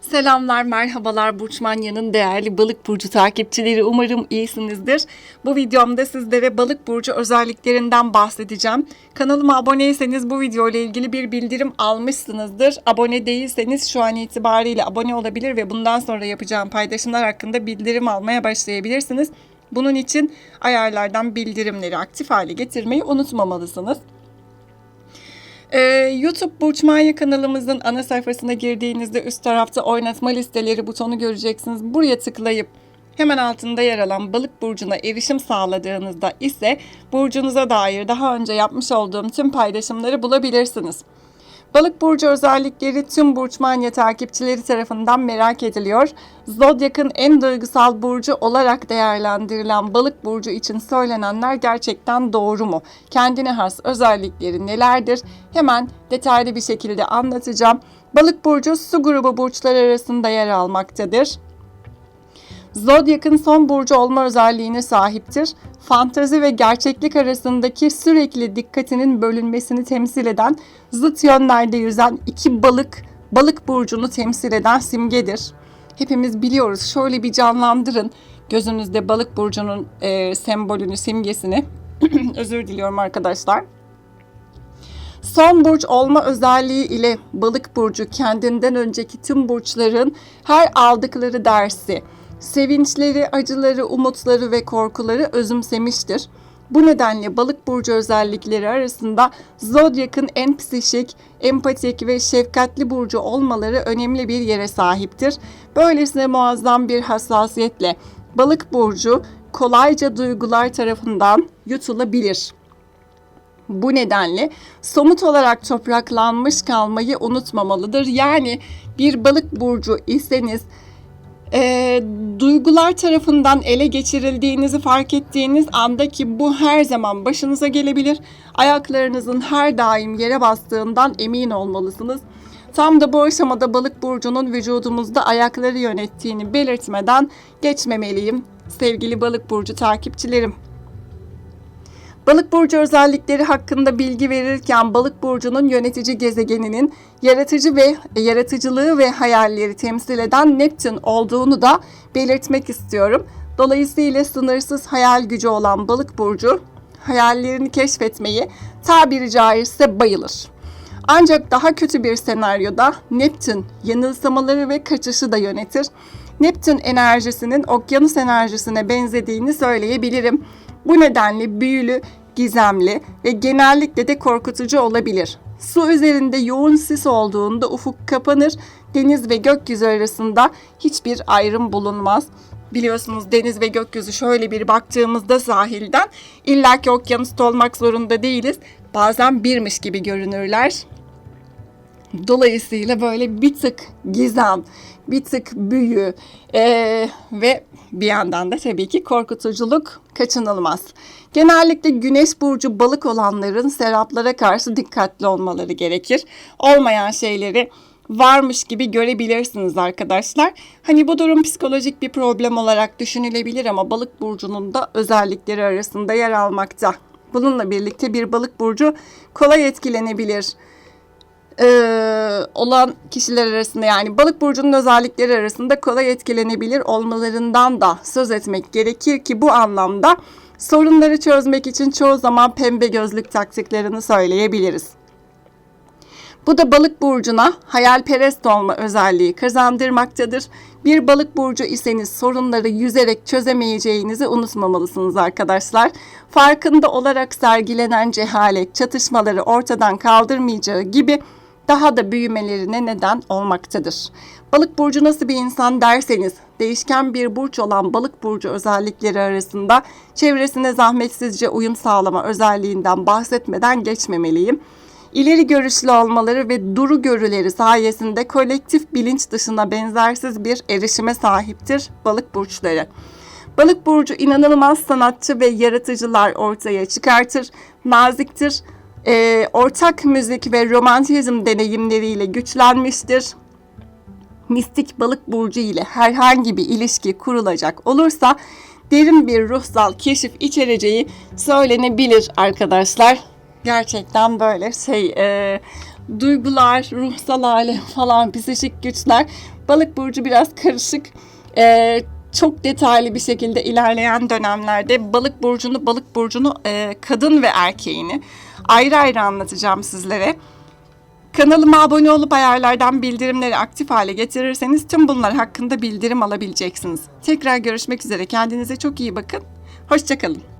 Selamlar, merhabalar Burç Manya'nın değerli balık burcu takipçileri. Umarım iyisinizdir. Bu videomda sizlere balık burcu özelliklerinden bahsedeceğim. Kanalıma aboneyseniz bu video ile ilgili bir bildirim almışsınızdır. Abone değilseniz şu an itibariyle abone olabilir ve bundan sonra yapacağım paylaşımlar hakkında bildirim almaya başlayabilirsiniz. Bunun için ayarlardan bildirimleri aktif hale getirmeyi unutmamalısınız. Ee, YouTube Burç kanalımızın ana sayfasına girdiğinizde üst tarafta oynatma listeleri butonu göreceksiniz. Buraya tıklayıp hemen altında yer alan balık burcuna erişim sağladığınızda ise burcunuza dair daha önce yapmış olduğum tüm paylaşımları bulabilirsiniz. Balık burcu özellikleri tüm Burç Manya takipçileri tarafından merak ediliyor. Zodyak'ın en duygusal burcu olarak değerlendirilen balık burcu için söylenenler gerçekten doğru mu? Kendine has özellikleri nelerdir? Hemen detaylı bir şekilde anlatacağım. Balık burcu su grubu burçlar arasında yer almaktadır. Zodyak'ın son burcu olma özelliğine sahiptir. Fantazi ve gerçeklik arasındaki sürekli dikkatinin bölünmesini temsil eden, zıt yönlerde yüzen iki balık, balık burcunu temsil eden simgedir. Hepimiz biliyoruz. Şöyle bir canlandırın gözünüzde balık burcunun e, sembolünü, simgesini. Özür diliyorum arkadaşlar. Son burç olma özelliği ile balık burcu kendinden önceki tüm burçların her aldıkları dersi, sevinçleri, acıları, umutları ve korkuları özümsemiştir. Bu nedenle balık burcu özellikleri arasında zodyakın en psişik, empatik ve şefkatli burcu olmaları önemli bir yere sahiptir. Böylesine muazzam bir hassasiyetle balık burcu kolayca duygular tarafından yutulabilir. Bu nedenle somut olarak topraklanmış kalmayı unutmamalıdır. Yani bir balık burcu iseniz e, duygular tarafından ele geçirildiğinizi fark ettiğiniz anda ki bu her zaman başınıza gelebilir. Ayaklarınızın her daim yere bastığından emin olmalısınız. Tam da bu aşamada balık burcunun vücudumuzda ayakları yönettiğini belirtmeden geçmemeliyim sevgili balık burcu takipçilerim. Balık burcu özellikleri hakkında bilgi verirken balık burcunun yönetici gezegeninin yaratıcı ve yaratıcılığı ve hayalleri temsil eden Neptün olduğunu da belirtmek istiyorum. Dolayısıyla sınırsız hayal gücü olan balık burcu hayallerini keşfetmeyi tabiri caizse bayılır. Ancak daha kötü bir senaryoda Neptün yanılsamaları ve kaçışı da yönetir. Neptün enerjisinin okyanus enerjisine benzediğini söyleyebilirim. Bu nedenle büyülü, gizemli ve genellikle de korkutucu olabilir. Su üzerinde yoğun sis olduğunda ufuk kapanır, deniz ve gökyüzü arasında hiçbir ayrım bulunmaz. Biliyorsunuz deniz ve gökyüzü şöyle bir baktığımızda sahilden illaki okyanusta olmak zorunda değiliz. Bazen birmiş gibi görünürler. Dolayısıyla böyle bir tık gizem, bir tık büyü ee, ve bir yandan da tabii ki korkutuculuk kaçınılmaz. Genellikle güneş burcu balık olanların seraplara karşı dikkatli olmaları gerekir. Olmayan şeyleri varmış gibi görebilirsiniz arkadaşlar. Hani bu durum psikolojik bir problem olarak düşünülebilir ama balık burcunun da özellikleri arasında yer almakta. Bununla birlikte bir balık burcu kolay etkilenebilir ee, olan kişiler arasında yani balık burcunun özellikleri arasında kolay etkilenebilir olmalarından da söz etmek gerekir ki bu anlamda sorunları çözmek için çoğu zaman pembe gözlük taktiklerini söyleyebiliriz. Bu da balık burcuna hayalperest olma özelliği kazandırmaktadır. Bir balık burcu iseniz sorunları yüzerek çözemeyeceğinizi unutmamalısınız arkadaşlar. Farkında olarak sergilenen cehalet çatışmaları ortadan kaldırmayacağı gibi daha da büyümelerine neden olmaktadır. Balık burcu nasıl bir insan derseniz değişken bir burç olan balık burcu özellikleri arasında çevresine zahmetsizce uyum sağlama özelliğinden bahsetmeden geçmemeliyim. İleri görüşlü olmaları ve duru görüleri sayesinde kolektif bilinç dışına benzersiz bir erişime sahiptir balık burçları. Balık burcu inanılmaz sanatçı ve yaratıcılar ortaya çıkartır, naziktir, e, ortak müzik ve romantizm deneyimleriyle güçlenmiştir. Mistik balık burcu ile herhangi bir ilişki kurulacak olursa derin bir ruhsal keşif içereceği söylenebilir arkadaşlar. Gerçekten böyle şey e, duygular, ruhsal alem falan, psikik güçler. Balık burcu biraz karışık. E, çok detaylı bir şekilde ilerleyen dönemlerde balık burcunu, balık burcunu e, kadın ve erkeğini ayrı ayrı anlatacağım sizlere. Kanalıma abone olup ayarlardan bildirimleri aktif hale getirirseniz tüm bunlar hakkında bildirim alabileceksiniz. Tekrar görüşmek üzere. Kendinize çok iyi bakın. Hoşçakalın.